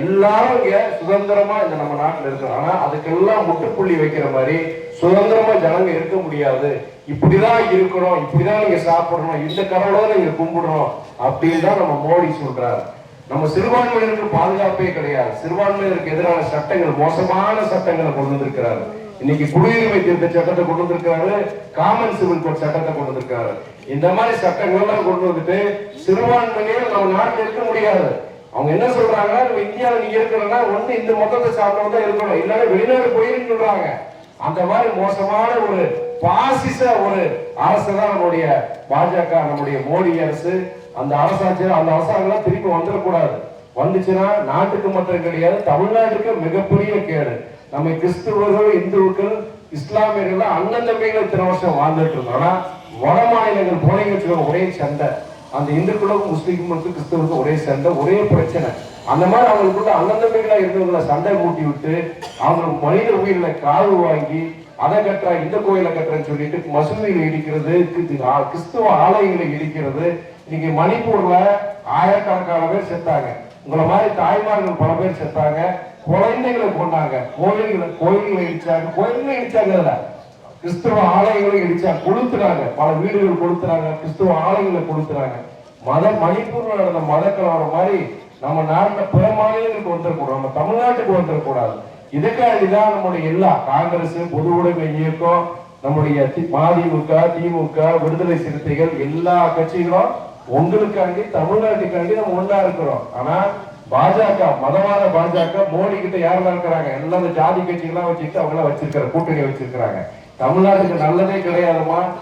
எல்லாரும் இங்க சுதந்திரமா இந்த நம்ம நாட்டில் இருக்கிறோம். ஆனா அதுக்கெல்லாம் முட்டுப்புள்ளி வைக்கிற மாதிரி சுதந்திரமா ஜனங்க இருக்க முடியாது. இப்படிதான் இருக்கணும் இப்படிதான் நீங்க சாப்பிடணும் இந்த கடவுளோட நீங்க கும்பிடணும் அப்படின்னு தான் நம்ம மோடி சொல்றாரு. நம்ம சிறுபான்மையினருக்கு பாதுகாப்பே கிடையாது. சிறுபான்மையினருக்கு எதிரான சட்டங்கள் மோசமான சட்டங்களை கொண்டு வந்திருக்கிறாரு. இன்னைக்கு குடியுரிமை திருத்த சட்டத்தை கொண்டு வந்திருக்காரு காமன் சிவில் கோட் சட்டத்தை கொண்டு வந்திருக்காரு இந்த மாதிரி சட்டங்கள்லாம் கொண்டு வந்துட்டு சிறுபான்மையினர் நம்ம நாட்டில் இருக்க முடியாது. அவங்க என்ன சொல்றாங்கன்னா நம்ம இந்தியாவில் நீ இருக்கணும்னா ஒண்ணு இந்த மொத்தத்தை சாப்பிட்டவங்க தான் இருக்கணும். இல்லைன்னா வெளிநாடு போயிருன்னு சொல்றாங்க. அந்த மாதிரி மோசமான ஒரு பாசிச ஒரு அரசு தான் நம்முடைய பாஜக நம்முடைய மோடி அரசு. அந்த அரசாட்சி அந்த அரசாங்கம் திருப்பி வந்துடக்கூடாது. வந்துச்சுன்னா நாட்டுக்கு மட்டும் கிடையாது தமிழ்நாட்டுக்கு மிகப்பெரிய கேடு. நம்ம கிறிஸ்துவர்கள் இந்துக்கள் இஸ்லாமியர்கள் அண்ணன் தம்பிகள் இத்தனை வருஷம் வாழ்ந்துட்டு இருந்தோம்னா வட மாநிலங்கள் போனீங்கன்னு வச்சுக்கோங்க, ஒரே சண்டை. அந்த இந்துக்களுக்கும் முஸ்லீம்களுக்கும் கிறிஸ்தவருக்கும் ஒரே சண்டை ஒரே பிரச்சனை. அந்த மாதிரி அவங்களுக்குள்ள அண்ணன் தம்பிகளா இருந்தவங்களை சண்டை மூட்டி விட்டு அவங்க மனித உயிரில காவு வாங்கி அதை கட்டுறா இந்த கோயிலை கட்டுறேன்னு சொல்லிட்டு மசூதியில இடிக்கிறது கிறிஸ்து- கிறிஸ்துவ ஆலயங்களை இடிக்கிறது. இன்னைக்கு மணிப்பூர்ல ஆயிரக்கணக்கான பேர் செத்தாங்க. உங்களை மாதிரி தாய்மார்கள் பல பேர் செத்தாங்க. குழந்தைகளை கொண்டாங்க. கோயில்களை கோயில்களை இடிச்சாங்க. கோயில்களை இடிச்சாங்க இல்லை கிறிஸ்துவ ஆலயங்களை இடிச்சா கொளுத்துறாங்க. பல வீடுகள் கொளுத்துறாங்க. கிறிஸ்துவ ஆலயங்களை கொளுத்துறாங்க. மத மணிப்பூர்ல நடந்த மத கலவரம் மாதிரி நம்ம நாட்டில் பிற மாநிலங்களுக்கு வந்துடக்கூடாது நம்ம தமிழ்நாட்டுக்கு வந்துடக்கூடாது இதுக்காண்டிதான் நம்முடைய எல்லா காங்கிரஸ் பொது உடைமை இயக்கம் நம்முடைய மதிமுக திமுக விடுதலை சிறுத்தைகள் எல்லா கட்சிகளும் உங்களுக்காண்டி தமிழ்நாட்டுக்காண்டி நம்ம ஒண்ணா இருக்கிறோம். ஆனா பாஜக மதவாத பாஜக மோடி கிட்ட யாரெல்லாம் இருக்கிறாங்க? எல்லாம் ஜாதி கட்சிகள்லாம் வச்சுட்டு அவங்க எல்லாம் வச்சிருக்கிற கூட்டணி வச்சிருக்கிறாங்க. தமிழ்நாட்டுக்கு நல்லதே கிடையாதுமா